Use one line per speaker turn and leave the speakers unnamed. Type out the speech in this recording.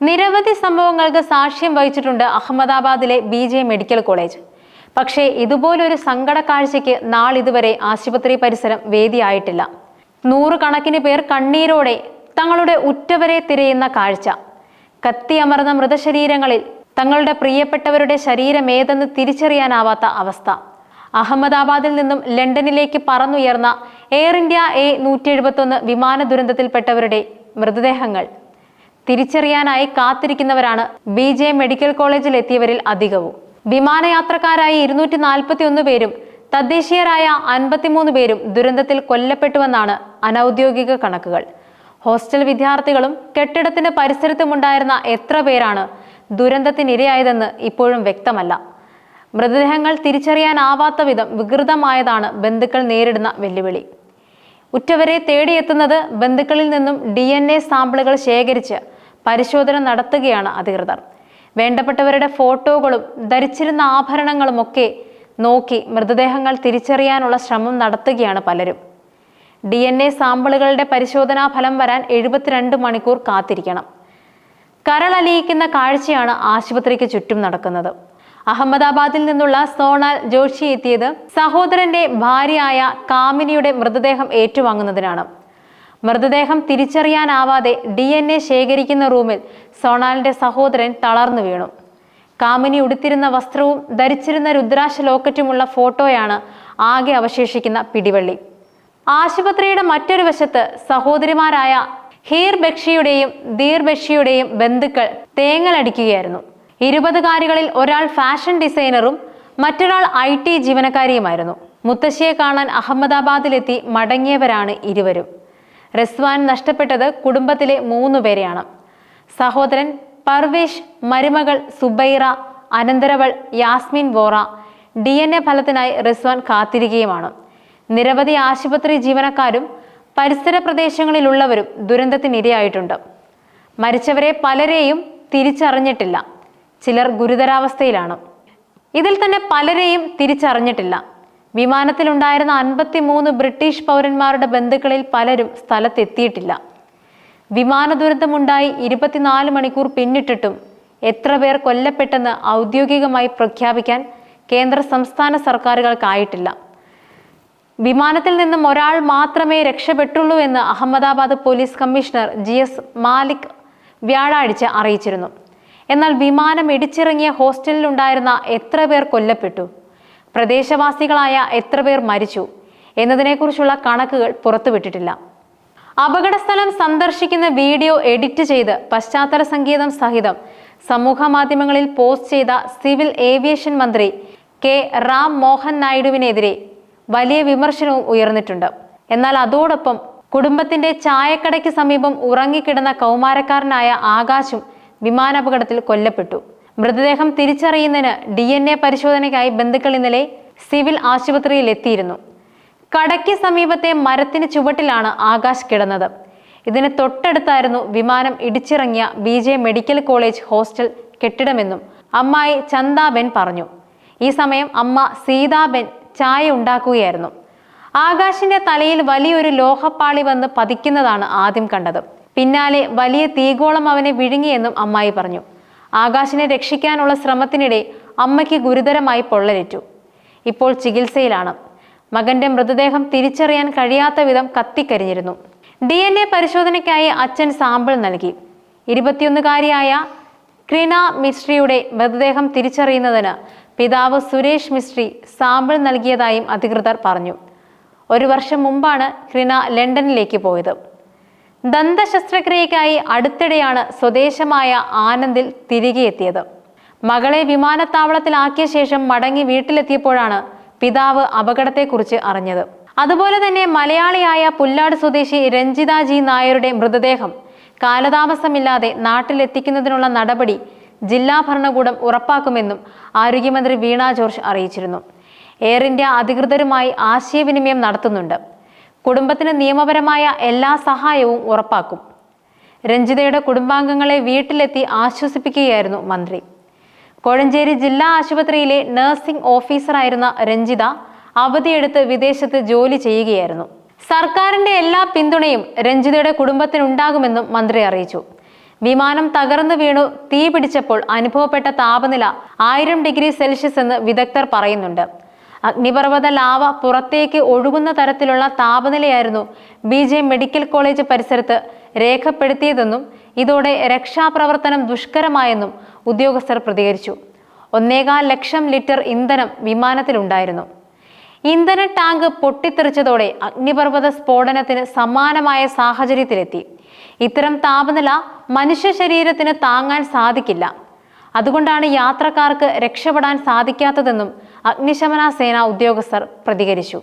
നിരവധി സംഭവങ്ങൾക്ക് സാക്ഷ്യം വഹിച്ചിട്ടുണ്ട് അഹമ്മദാബാദിലെ ബി ജെ മെഡിക്കൽ കോളേജ്. പക്ഷേ ഇതുപോലൊരു സങ്കട കാഴ്ചയ്ക്ക് നാളിതുവരെ ആശുപത്രി പരിസരം വേദിയായിട്ടില്ല. നൂറുകണക്കിന് പേർ കണ്ണീരോടെ തങ്ങളുടെ ഉറ്റവരെ തിരയുന്ന കാഴ്ച. കത്തിയമർന്ന മൃതശരീരങ്ങളിൽ തങ്ങളുടെ പ്രിയപ്പെട്ടവരുടെ ശരീരമേതെന്ന് തിരിച്ചറിയാനാവാത്ത അവസ്ഥ. അഹമ്മദാബാദിൽ നിന്നും ലണ്ടനിലേക്ക് പറന്നുയർന്ന എയർ ഇന്ത്യ എ നൂറ്റി എഴുപത്തൊന്ന് വിമാന ദുരന്തത്തിൽപ്പെട്ടവരുടെ മൃതദേഹങ്ങൾ. തിരിച്ചറിയാനായി കാത്തിരിക്കുന്നവരാണ് ബി ജെ മെഡിക്കൽ കോളേജിൽ എത്തിയവരിൽ അധികവും. വിമാനയാത്രക്കാരായി ഇരുന്നൂറ്റി നാൽപ്പത്തി ഒന്ന് പേരും തദ്ദേശീയരായ അൻപത്തിമൂന്ന് പേരും ദുരന്തത്തിൽ കൊല്ലപ്പെട്ടുവെന്നാണ് അനൌദ്യോഗിക കണക്കുകൾ. ഹോസ്റ്റൽ വിദ്യാർത്ഥികളും കെട്ടിടത്തിന്റെ പരിസരത്തുമുണ്ടായിരുന്ന എത്ര പേരാണ് ദുരന്തത്തിനിരയായതെന്ന് ഇപ്പോഴും വ്യക്തമല്ല. മൃതദേഹങ്ങൾ തിരിച്ചറിയാനാവാത്ത വിധം വികൃതമായതാണ് ബന്ധുക്കൾ നേരിടുന്ന വെല്ലുവിളി. ഉറ്റവരെ തേടിയെത്തുന്നത് ബന്ധുക്കളിൽ നിന്നും ഡി സാമ്പിളുകൾ ശേഖരിച്ച് പരിശോധന നടത്തുകയാണ് അധികൃതർ. വേണ്ടപ്പെട്ടവരുടെ ഫോട്ടോകളും ധരിച്ചിരുന്ന ആഭരണങ്ങളുമൊക്കെ നോക്കി മൃതദേഹങ്ങൾ തിരിച്ചറിയാനുള്ള ശ്രമം നടത്തുകയാണ് പലരും. ഡി എൻ എ സാമ്പിളുകളുടെ പരിശോധനാ ഫലം വരാൻ എഴുപത്തിരണ്ട് മണിക്കൂർ കാത്തിരിക്കണം. കരളലിയിക്കുന്ന കാഴ്ചയാണ് ആശുപത്രിക്ക് ചുറ്റും നടക്കുന്നത്. അഹമ്മദാബാദിൽ നിന്നുള്ള സോണാൽ ജോഷി എത്തിയത് സഹോദരന്റെ ഭാര്യയായ കാമിനിയുടെ മൃതദേഹം ഏറ്റുവാങ്ങുന്നതിനാണ്. മൃതദേഹം തിരിച്ചറിയാനാവാതെ ഡി എൻ എ ശേഖരിക്കുന്ന റൂമിൽ സോണാലിന്റെ സഹോദരൻ തളർന്നു വീണു. കാമിനി ഉടുത്തിരുന്ന വസ്ത്രവും ധരിച്ചിരുന്ന രുദ്രാശ ലോക്കറ്റുമുള്ള ഫോട്ടോയാണ് ആകെ അവശേഷിക്കുന്ന പിടിവള്ളി. ആശുപത്രിയുടെ മറ്റൊരു വശത്ത് സഹോദരിമാരായ ഹീർ ബക്ഷിയുടെയും ദീർ ബക്ഷിയുടെയും ബന്ധുക്കൾ തേങ്ങലടിക്കുകയായിരുന്നു. ഇരുപതുകാരികളിൽ ഒരാൾ ഫാഷൻ ഡിസൈനറും മറ്റൊരാൾ ഐ ടി ജീവനക്കാരിയുമായിരുന്നു. മുത്തശ്ശിയെ കാണാൻ അഹമ്മദാബാദിലെത്തി മടങ്ങിയവരാണ് ഇരുവരും. റസ്വാൻ നഷ്ടപ്പെട്ടത് കുടുംബത്തിലെ മൂന്നു പേരെയാണ്. സഹോദരൻ പർവേഷ് മരുമകൾ Zubaira അനന്തരവൾ Yasmin Vora D N A ഫലത്തിനായി Rizwan കാത്തിരിക്കുകയുമാണ്. നിരവധി ആശുപത്രി ജീവനക്കാരും പരിസര പ്രദേശങ്ങളിലുള്ളവരും ദുരന്തത്തിനിരയായിട്ടുണ്ട്. മരിച്ചവരെ പലരെയും തിരിച്ചറിഞ്ഞിട്ടില്ല. ചിലർ ഗുരുതരാവസ്ഥയിലാണ്. ഇതിൽ തന്നെ പലരെയും തിരിച്ചറിഞ്ഞിട്ടില്ല. വിമാനത്തിലുണ്ടായിരുന്ന അൻപത്തിമൂന്ന് ബ്രിട്ടീഷ് പൗരന്മാരുടെ ബന്ധുക്കളിൽ പലരും സ്ഥലത്തെത്തിയിട്ടില്ല. വിമാന ദുരന്തമുണ്ടായി ഇരുപത്തിനാല് മണിക്കൂർ പിന്നിട്ടിട്ടും എത്ര പേർ കൊല്ലപ്പെട്ടെന്ന് ഔദ്യോഗികമായി പ്രഖ്യാപിക്കാൻ കേന്ദ്ര സംസ്ഥാന സർക്കാരുകൾക്കായിട്ടില്ല. വിമാനത്തിൽ നിന്നും ഒരാൾ മാത്രമേ രക്ഷപ്പെട്ടുള്ളൂ എന്ന് Ahmedabad police commissioner G S Malik വ്യാഴാഴ്ച അറിയിച്ചിരുന്നു. എന്നാൽ വിമാനം ഇടിച്ചിറങ്ങിയ ഹോസ്റ്റലിലുണ്ടായിരുന്ന എത്ര പേർ കൊല്ലപ്പെട്ടു? പ്രദേശവാസികളായ എത്ര പേർ മരിച്ചു എന്നതിനെക്കുറിച്ചുള്ള കണക്കുകൾ പുറത്തുവിട്ടിട്ടില്ല. അപകടസ്ഥലം സന്ദർശിക്കുന്ന വീഡിയോ എഡിറ്റ് ചെയ്ത് പശ്ചാത്തല സംഗീതം സഹിതം സമൂഹ മാധ്യമങ്ങളിൽ പോസ്റ്റ് ചെയ്ത സിവിൽ ഏവിയേഷൻ മന്ത്രി കെ റാം മോഹൻ നായിഡുവിനെതിരെ വലിയ വിമർശനവും ഉയർന്നിട്ടുണ്ട്. എന്നാൽ അതോടൊപ്പം കുടുംബത്തിന്റെ ചായക്കടയ്ക്ക് സമീപം ഉറങ്ങിക്കിടന്ന കൗമാരക്കാരനായ ആകാശും വിമാനാപകടത്തിൽ കൊല്ലപ്പെട്ടു. മൃതദേഹം തിരിച്ചറിയുന്നതിന് ഡി എൻ എ പരിശോധനയ്ക്കായി ബന്ധുക്കൾ ഇന്നലെ സിവിൽ ആശുപത്രിയിൽ എത്തിയിരുന്നു. കടയ്ക്ക് സമീപത്തെ മരത്തിന് ചുവട്ടിലാണ് ആകാശ് കിടന്നത്. ഇതിന് തൊട്ടടുത്തായിരുന്നു വിമാനം ഇടിച്ചിറങ്ങിയ B J medical college hostel കെട്ടിടമെന്നും അമ്മായി ചന്ദാബെൻ പറഞ്ഞു. ഈ സമയം അമ്മ സീതാബെൻ ചായ ഉണ്ടാക്കുകയായിരുന്നു. ആകാശിന്റെ തലയിൽ വലിയൊരു ലോഹപ്പാളി വന്ന് പതിക്കുന്നതാണ് ആദ്യം കണ്ടത്. പിന്നാലെ വലിയ തീഗോളം അവനെ വിഴുങ്ങിയെന്നും അമ്മായി പറഞ്ഞു. ആകാശിനെ രക്ഷിക്കാനുള്ള ശ്രമത്തിനിടെ അമ്മയ്ക്ക് ഗുരുതരമായി പൊള്ളലേറ്റു. ഇപ്പോൾ ചികിത്സയിലാണ്. മകന്റെ മൃതദേഹം തിരിച്ചറിയാൻ കഴിയാത്ത വിധം കത്തിക്കരിഞ്ഞിരുന്നു. ഡി എൻ എ പരിശോധനയ്ക്കായി അച്ഛൻ സാമ്പിൾ നൽകി. ഇരുപത്തിയൊന്നുകാരിയായ ക്രിന മിസ്ട്രിയുടെ മൃതദേഹം തിരിച്ചറിയുന്നതിന് പിതാവ് സുരേഷ് മിസ്ട്രി സാമ്പിൾ നൽകിയതായും അധികൃതർ പറഞ്ഞു. ഒരു വർഷം മുമ്പാണ് ക്രിന ലണ്ടനിലേക്ക് പോയത്. ദന്ത ശസ്ത്രക്രിയയ്ക്കായി അടുത്തിടെയാണ് സ്വദേശമായ ആനന്ദിൽ തിരികെ എത്തിയത്. മകളെ വിമാനത്താവളത്തിലാക്കിയ ശേഷം മടങ്ങി വീട്ടിലെത്തിയപ്പോഴാണ് പിതാവ് അപകടത്തെക്കുറിച്ച് അറിഞ്ഞത്. അതുപോലെ തന്നെ മലയാളിയായ പുല്ലാട് സ്വദേശി രഞ്ജിത ജി നായരുടെ മൃതദേഹം കാലതാമസമില്ലാതെ നാട്ടിലെത്തിക്കുന്നതിനുള്ള നടപടി ജില്ലാ ഭരണകൂടം ഉറപ്പാക്കുമെന്നും ആരോഗ്യമന്ത്രി വീണ ജോർജ് അറിയിച്ചിരുന്നു. എയർ ഇന്ത്യ അധികൃതരുമായി ആശയവിനിമയം നടത്തുന്നുണ്ട്. കുടുംബത്തിന് നിയമപരമായ എല്ലാ സഹായവും ഉറപ്പാക്കും. രഞ്ജിതയുടെ കുടുംബാംഗങ്ങളെ വീട്ടിലെത്തി ആശ്വസിപ്പിക്കുകയായിരുന്നു മന്ത്രി. കോഴഞ്ചേരി ജില്ലാ ആശുപത്രിയിലെ നഴ്സിംഗ് ഓഫീസറായിരുന്ന രഞ്ജിത അവധിയെടുത്ത് വിദേശത്ത് ജോലി ചെയ്യുകയായിരുന്നു. സർക്കാരിന്റെ എല്ലാ പിന്തുണയും രഞ്ജിതയുടെ കുടുംബത്തിനുണ്ടാകുമെന്നും മന്ത്രി അറിയിച്ചു. വിമാനം തകർന്നു വീണു തീ പിടിച്ചപ്പോൾ അനുഭവപ്പെട്ട താപനില ആയിരം ഡിഗ്രി സെൽഷ്യസ് എന്ന് വിദഗ്ധർ പറയുന്നുണ്ട്. അഗ്നിപർവത ലാവ പുറത്തേക്ക് ഒഴുകുന്ന തരത്തിലുള്ള താപനിലയായിരുന്നു ബി ജെ മെഡിക്കൽ കോളേജ് പരിസരത്ത് രേഖപ്പെടുത്തിയതെന്നും ഇതോടെ രക്ഷാപ്രവർത്തനം ദുഷ്കരമായെന്നും ഉദ്യോഗസ്ഥർ പ്രതികരിച്ചു. ഒന്നേകാൽ ലക്ഷം ലിറ്റർ ഇന്ധനം വിമാനത്തിലുണ്ടായിരുന്നു. ഇന്ധന ടാങ്ക് പൊട്ടിത്തെറിച്ചതോടെ അഗ്നിപർവത സ്ഫോടനത്തിന് സമാനമായ സാഹചര്യത്തിലെത്തി. ഇത്തരം താപനില മനുഷ്യ ശരീരത്തിന് താങ്ങാൻ സാധിക്കില്ല. അതുകൊണ്ടാണ് യാത്രക്കാർക്ക് രക്ഷപ്പെടാൻ സാധിക്കാത്തതെന്നും അഗ്നിശമന സേനാ ഉദ്യോഗസ്ഥർ പ്രതികരിച്ചു.